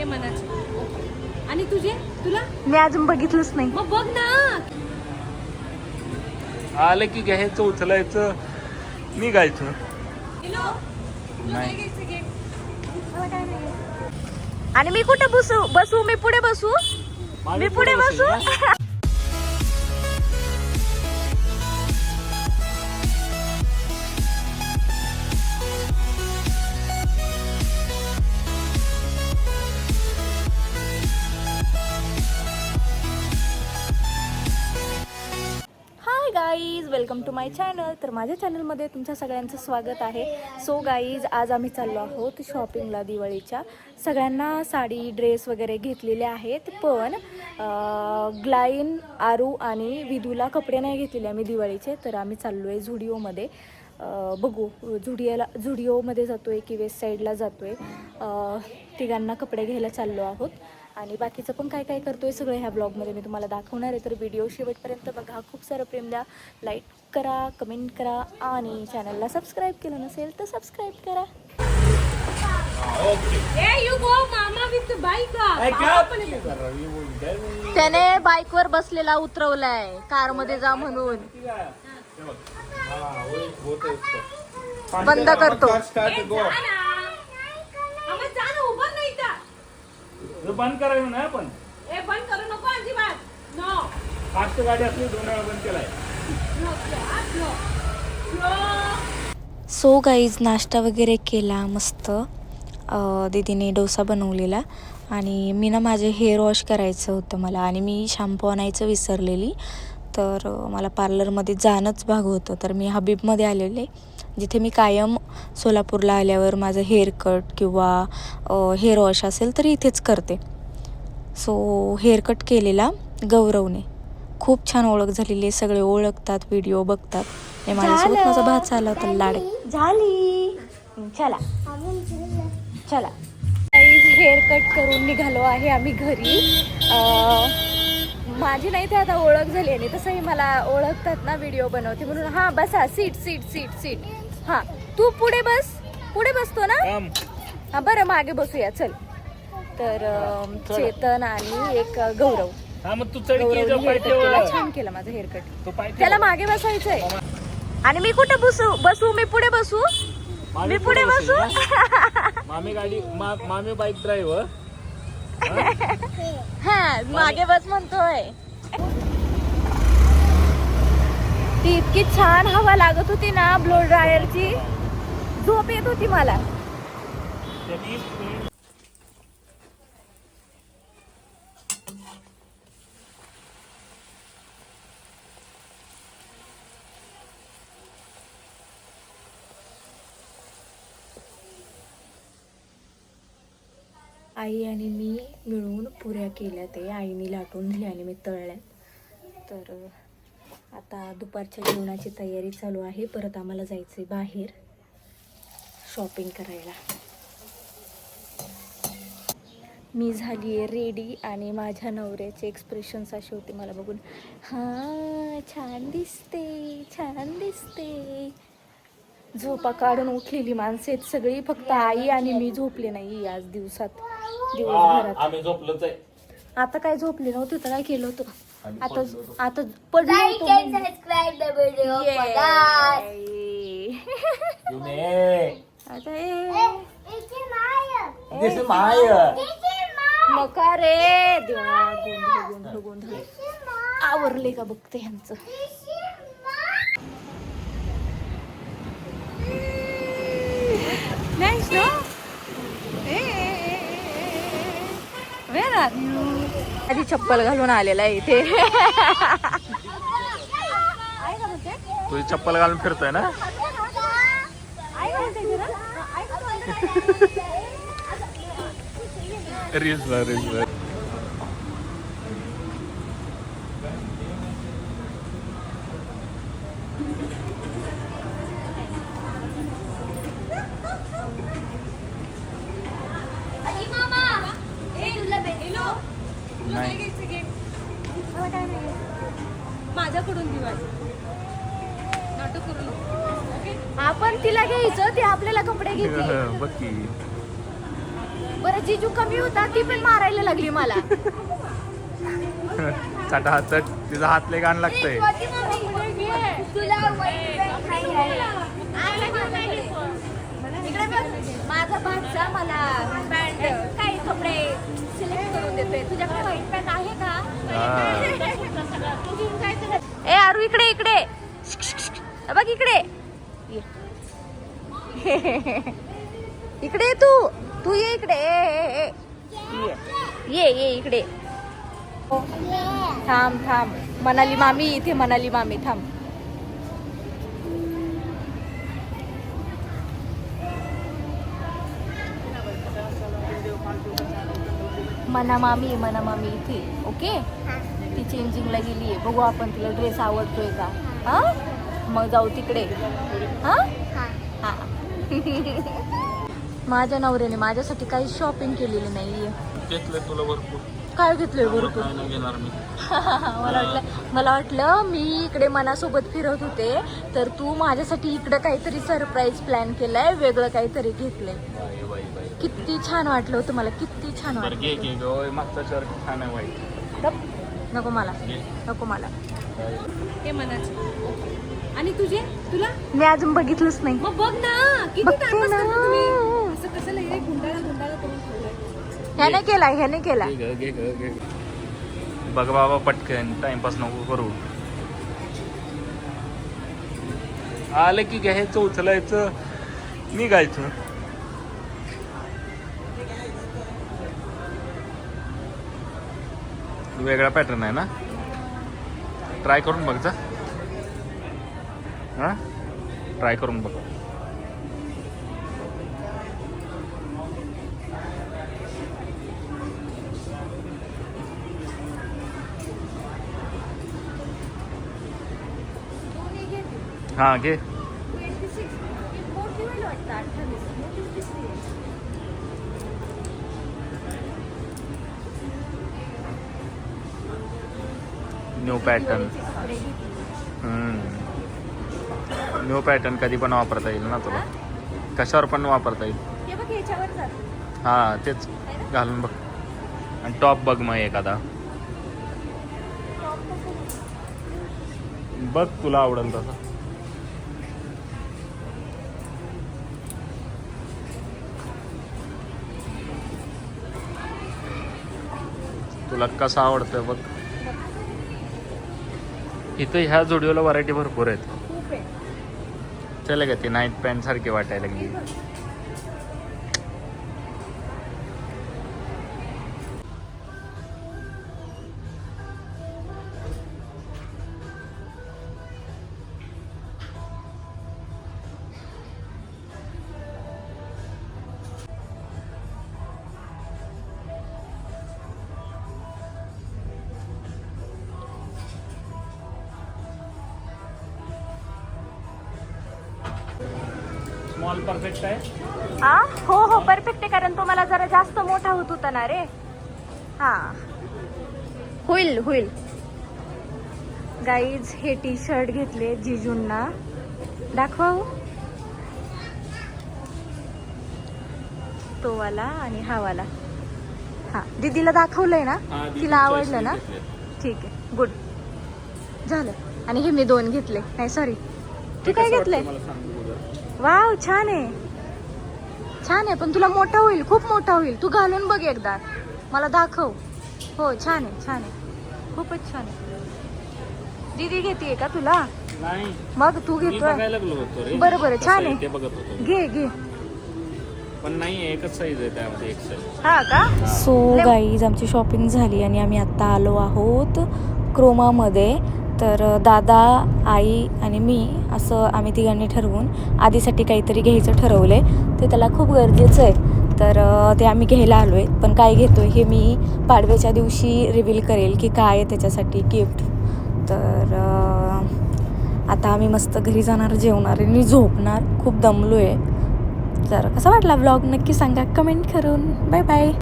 हे मनाचे. आणि तुझे? तुला? मी अजून बघितलंच नाही. मग बघ ना. आलं की घ्यायचं उचलायचं. निघायचं नाही. आणि मी कुठे बसू? बसू? मी पुढे बसू? मी पुढे बसू? Hi guys welcome to my channel तर माझ्या चॅनलमध्ये तुमच्या सगळ्यांचं स्वागत आहे. सो गाईज आज आम्ही चाललो आहोत शॉपिंगला दिवाळीच्या. सगळ्यांना साडी ड्रेस वगैरे घेतलेले आहेत पण ग्लाईन आरू आणि विदूला कपडे नाही घेतलेले आम्ही दिवाळीचे. तर आम्ही चाललो आहे झुडिओमध्ये बघू झुडिओला झुडिओमध्ये जातो आहे की वेस्ट साईडला जातो आहे तिघांना कपडे घ्यायला चाललो आहोत. आणि बाकीचं पण काय काय करतोय सगळं ह्या ब्लॉगमध्ये मी तुम्हाला दाखवणार आहे. तर व्हिडिओ शेवटपर्यंत बघा. खूप सारं प्रेम द्या. लाईक करा कमेंट करा आणि चॅनलला सबस्क्राईब केलं नसेल तर सबस्क्राईब करा. ए यू गो मामा विथ बाईक त्याने बाईकवर बसलेला उतरवलाय. कारमध्ये जा म्हणून. बंद करतो. बंद करायचं ना आपण ए बंद करू नको अजिबात. नो फास्ट गाडी असली दोन वेळा बंद केलाय. No no no so guys नाश्ता वगैरे केला मस्त. अं, दीदीने डोसा बनवलेला आणि मी ना माझे हेअर वॉश करायचं होतं मला आणि मी शॅम्पू आणायचं विसरलेली. तर मला पार्लरमध्ये जाणंच भाग होतं. तर मी हबीबमध्ये आलेले जिथे मी कायम सोलापूरला आल्यावर माझं हेअर कट किंवा हेअर वॉश असेल तर इथेच करते. सो हेअर कट केलेला गौरवने. खूप छान ओळख झालेली आहे. सगळे ओळखतात व्हिडिओ बघतात. आणि माझ्यासोबत माझा भात चालला होता लाड. झाली. चला. चला. हेअर कट करून निघालो आहे आम्ही घरी. माझी नाही ते आता ओळख झाली आणि तसंही मला ओळखतात ना व्हिडिओ बनवते. म्हणून हा बसा. सीट सीट सीट सीट हा. तू पुढे बस. पुढे बसतो ना? हा बरं मागे बसूया. चल. तर चेतन आणि एक गौरव. हा छान केलं माझं हेअरकट. त्याला मागे बसायचंय. आणि मी कुठे बसू? बसू मी पुढे बसू? मी पुढे बसू? मामी गाडी मामी बाईक ड्रायव्हर हा मागे बस म्हणतोय. ती इतकी छान हवा लागत होती ना ब्लो ड्रायरची झोप येत होती मला त्यांनी आई आणि मी मिळून पुऱ्या केल्या ते. आईने लाटून दिल्या आणि मी तळल्या. तर आता दुपारच्या जेवणाची तयारी चालू आहे. परत आम्हाला जायचं आहे बाहेर शॉपिंग करायला. मी झाली आहे रेडी आणि माझ्या नवऱ्याचे एक्सप्रेशन्स असे होते मला बघून. हां छान दिसते छान दिसते. झोपा काढून उठलेली माणसं आहेत सगळी. फक्त आई आणि मी झोपले नाही आज दिवसात. दिवसभरात आम्ही झोपलोच आहे आता काय झोपले नव्हते तर काय केलं होतं आता आता पडलो होतो मी. Yay. येऊन ये. आता ए. This is my. नका रे देवा गोंधळ गोंधळ गोंधळ आवरले का बघते ह्यांचं Nice, no? आधी चप्पल घालून आलेला आहे इथे. तुझी चप्पल घालून फिरतोय ना? रील्सला रील्सला नाही माझ्याकडून दिवाळी नाटक करू नको ओके आपण तिला घ्यायचं ती आपल्याला कपडे घेते. बघ की. बरं जिजू कमी होता ती पण मारायला लागली मला. चाटा हात चट तिचा हात लय गाण लागतंय. इकडे बघ. माझा भाचा मला पॅन्ट काही कपडे सिलेक्ट करून देतोय तुझ्याकडे व्हाईट पॅन्ट आहे का. ए आरू इकडे इकडे. बघ इकडे. इकडे तू. तू ये इकडे. ये ये इकडे. थांब थांब. मनाली मामी इथे मनाली मामी थांब. मना मामी मना मामी इथे ओके? ती चेंजिंगला गेली आहे. बघू आपण तिला ड्रेस आवडतोय का? हा? मग जाऊ तिकडे. हा. हा. माझ्या नवऱ्याने माझ्यासाठी काही शॉपिंग केलेली नाहीये. घेतलंय तुला भरपूर. काय घेतलंय भरपूर? काय नाही घेणार मी. मला वाटलं मला वाटलं मी इकडे मनासोबत फिरत होते तर तू माझ्यासाठी इकडे काहीतरी सरप्राईज प्लॅन केलाय वेगळं काहीतरी घेतलंय. बाई, बाई, बाई. किती छान वाटलं होतं मला किती छान बरं वाटलं घे ग. ओय, मागचा शर्ट छान आहे वाईट गप. नको मला. घे. नको मला. हे मनाचे. आणि तुझे? तुला? मी अजून बघितलंच नाही. मग बघ ना. किती बघते टाइमपास ना. करता तुम्ही. असं कसं लय गुंडाळा गुंडाळा करून ठेवलंय. ह्याने केला ह्याने केला घे ग, घे ग, घे. ग. बघ बाबा पटकन टाइमपास नको करू. आलं की घ्यायचं उचलायचं निघायचं. वेगळा पॅटर्न आहे ना? ट्राय करून बघ जा. हा? ट्राय करून बघ. हा घे. न्यू पॅटर्न न्यू पॅटर्न कधी पण वापरता येईल ना तुला? कशावर पण वापरता येईल. हे हा तेच. घालून बघ. आणि टॉप बघ मग एखादा. बघ. तुला आवडेल तसं. तुला कसं आवडतं बघ. इथं ह्या जोडीला व्हरायटी भरपूर आहेत. चला का ती नाईट पॅन्ट सारखी वाटायला लागली. स्मॉल परफेक्ट आहे. हा हो हो परफेक्ट आहे कारण तो मला जरा जास्त मोठा होत होता ना रे. हा. होईल होईल. गाईज हे टी शर्ट घेतले जिजूंना. दाखवा. तो वाला आणि हा वाला. हा दीदीला दाखवलंय ना? तिला आवडलं ना? ठीक आहे गुड झालं. आणि हे मी दोन घेतले. नाही सॉरी तू काय घेतलंय? वाव छान आहे. छान आहे पण तुला मोठा होईल खूप मोठा होईल. तू घालून बघ एकदा. मला दाखव. हो छान आहे छान आहे. खूपच छान आहे. दीदी घेते का तुला? नाही. मग तू घेतोय. बरं, बरं, छान आहे घे घे. पण नाही एकच साईज आहे त्यामध्ये एक साईज हा का? सो गाईज आमची शॉपिंग झाली आणि आम्ही आत्ता आलो आहोत क्रोमामध्ये. तर दादा आई आणि मी असं आम्ही तिघांनी ठरवून आधीसाठी काहीतरी घ्यायचं ठरवलं आहे ते त्याला खूप गरजेचं आहे. तर ते आम्ही घ्यायला आलो आहे पण काय घेतो हे मी पाडव्याच्या दिवशी रिव्हील करेल की काय आहे त्याच्यासाठी गिफ्ट तर आता आम्ही मस्त घरी जाणार जेवणार आणि झोपणार. खूप दमलो आहे तर कसा वाटला ब्लॉग नक्की सांगा. कमेंट करून. Bye bye